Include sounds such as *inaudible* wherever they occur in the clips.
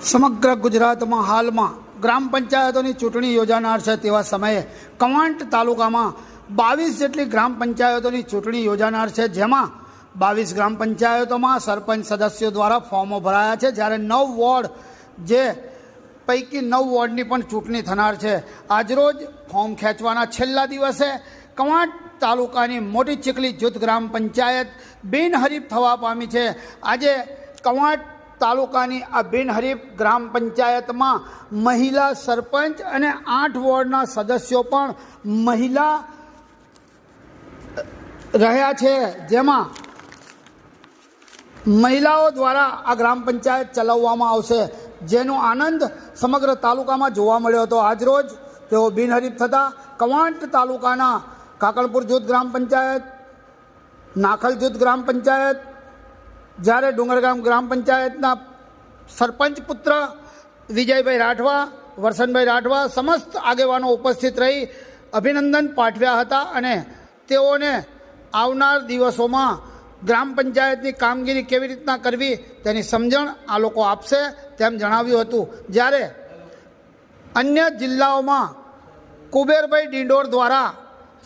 સમગ્ર ગુજરાતમાં હાલમાં ગ્રામ પંચાયતોની ચૂંટણી યોજાનાર છે તેવા સમયે કવાંટ તાલુકામાં બાવીસ જેટલી ગ્રામ પંચાયતોની ચૂંટણી યોજાનાર છે, જેમાં બાવીસ ગ્રામ પંચાયતોમાં સરપંચ સદસ્યો દ્વારા ફોર્મો ભરાયા છે, જ્યારે નવ વોર્ડ જે પૈકી નવ વોર્ડની પણ ચૂંટણી થનાર છે. આજરોજ ફોર્મ ખેંચવાના છેલ્લા દિવસે કવાંટ તાલુકાની મોટી ચીખલી જૂથ ગ્રામ પંચાયત બિનહરીફ થવા પામી છે. આજે કવાંટ તાલુકાની આ બિનહરીફ ગ્રામ પંચાયતમાં મહિલા સરપંચ અને આઠ વોર્ડના સદસ્યો પણ મહિલા રહ્યા છે. જેમાં મહિલાઓ દ્વારા આ ગ્રામ પંચાયત ચલાવવામાં આવશે. જેનો આનંદ સમગ્ર તાલુકામાં જોવા મળ્યો હતો. આજરોજ તેઓ બિનહરીફ થતા કવાંટ તાલુકાના કાકણપુર જૂથ ગ્રામ પંચાયત, નાખલ જૂથ ગ્રામ પંચાયત જ્યારે ડુંગરગામ ગ્રામ પંચાયતના સરપંચ પુત્ર વિજયભાઈ રાઠવા, વરસનભાઈ રાઠવા સમસ્ત આગેવાનો ઉપસ્થિત રહી અભિનંદન પાઠવ્યા હતા અને તેઓને આવનાર દિવસોમાં ગ્રામ પંચાયતની કામગીરી કેવી રીતના કરવી તેની સમજણ આ લોકો આપશે તેમ જણાવ્યું હતું. જ્યારે અન્ય જિલ્લાઓમાં કુબેરભાઈ ડિંડોર દ્વારા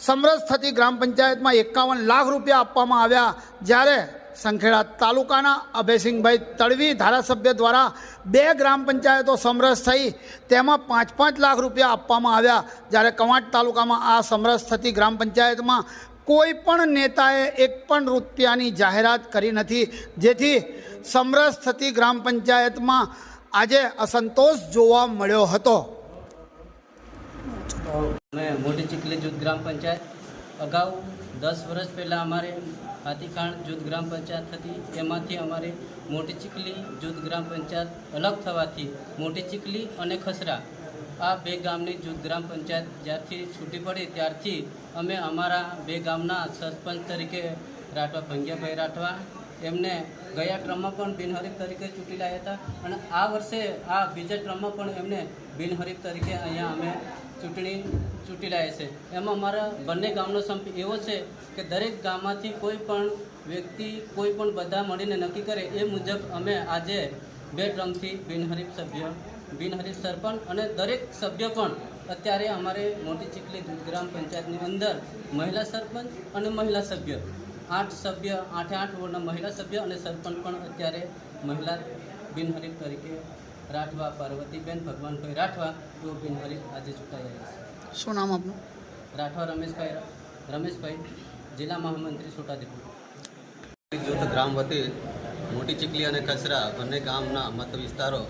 સમરસ થતી ગ્રામ પંચાયતમાં એકાવન લાખ રૂપિયા આપવામાં આવ્યા. જ્યારે સંખેડા તાલુકાના અભયસિંહભાઈ તળવી ધારાસભ્ય દ્વારા બે ગ્રામ પંચાયતો સમરસ થઈ. તેમાં પાંચ પાંચ લાખ રૂપિયા આપવામાં આવ્યા. જ્યારે કવાંટ તાલુકામાં આ સમરસ થતી ગ્રામ પંચાયતમાં કોઈ પણ નેતાએ એક પણ રૂપિયાની જાહેરાત કરી નથી. જેથી સમરસ થતી ગ્રામ પંચાયતમાં આજે અસંતોષ જોવા મળ્યો હતો. મોટી ચીખલી જૂથ ગ્રામ પંચાયત અગાઉ દસ વર્ષ પહેલાં અમારે હાથીખાણ જૂથ ગ્રામ પંચાયત હતી. એમાંથી અમારે મોટી ચીખલી જૂથ ગ્રામ પંચાયત અલગ થવાથી મોટી ચીખલી અને ખસરા આ બે ગામની જૂથ ગ્રામ પંચાયત જ્યારથી છૂટી પડી ત્યારથી અમે અમારા બે ગામના સરપંચ તરીકે રાઠવા, ભંગ્યાભાઈ રાઠવા એમને ગયા ટ્રમમાં પણ બિનહરીફ તરીકે ચૂંટી લાવ્યા હતા અને આ વર્ષે આ બીજા ટ્રમમાં પણ એમને બિનહરીફ તરીકે અહીંયા અમે ચૂંટણી ચૂંટી લાવ્યા છે. એમાં અમારા બંને ગામનો સંપ એવો છે કે દરેક ગામમાંથી કોઈ પણ વ્યક્તિ કોઈ પણ બધા મળીને નક્કી કરે એ મુજબ અમે આજે બે ટ્રમથી બિનહરીફ સભ્ય, બિનહરીફ સરપંચ અને દરેક સભ્ય પણ અત્યારે અમારે મોટી ચીખલી ગ્રામ પંચાયતની અંદર મહિલા સરપંચ અને મહિલા સભ્ય આઠ સભ્ય આઠે આઠ વોર્ડના મહિલા સભ્ય અને સરપંચ પણ અત્યારે મહિલા બિનહરીફ તરીકે રાઠવા પાર્વતીબેન ભગવાનભાઈ રાઠવા તેઓ બિનહરીફ આજે ચૂંટાયા છે. શું નામ આપનું? રાઠવા રમેશભાઈ રમેશભાઈ જિલ્લા મહામંત્રી છોટાઉદેપુર. જૂથ ગ્રામ વતી મોટી ચીકલી અને કચરા બંને ગામના મત વિસ્તારો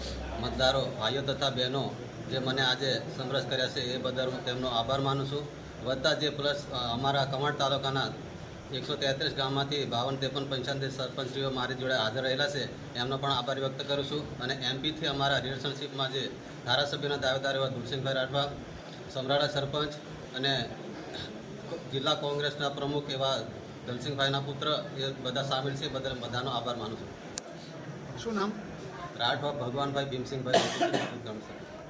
મતદારો ભાઈઓ તથા બહેનો જે મને આજે સમરસ કર્યા છે એ બદલ હું તેમનો આભાર માનું છું. વધતા જે પ્લસ અમારા કમાડ તાલુકાના એકસો તેત્રીસ ગામમાંથી બાવન ત્રેપન પંચાયત સરપંચશ્રીઓ મારી જોડે હાજર રહેલા છે. એમનો પણ આભાર વ્યક્ત કરું છું અને એમપીથી અમારા રિલેશનશીપમાં જે ધારાસભ્યના દાવેદાર એવા દુલસિંહભાઈ રાઠવા સમરાળા સરપંચ અને જિલ્લા કોંગ્રેસના પ્રમુખ એવા દલસિંહભાઈના પુત્ર એ બધા સામેલ છે. બધા બધાનો આભાર માનું છું. શું નામ? રાઠવા ભગવાનભાઈ ભીમસિંહભાઈ. *coughs*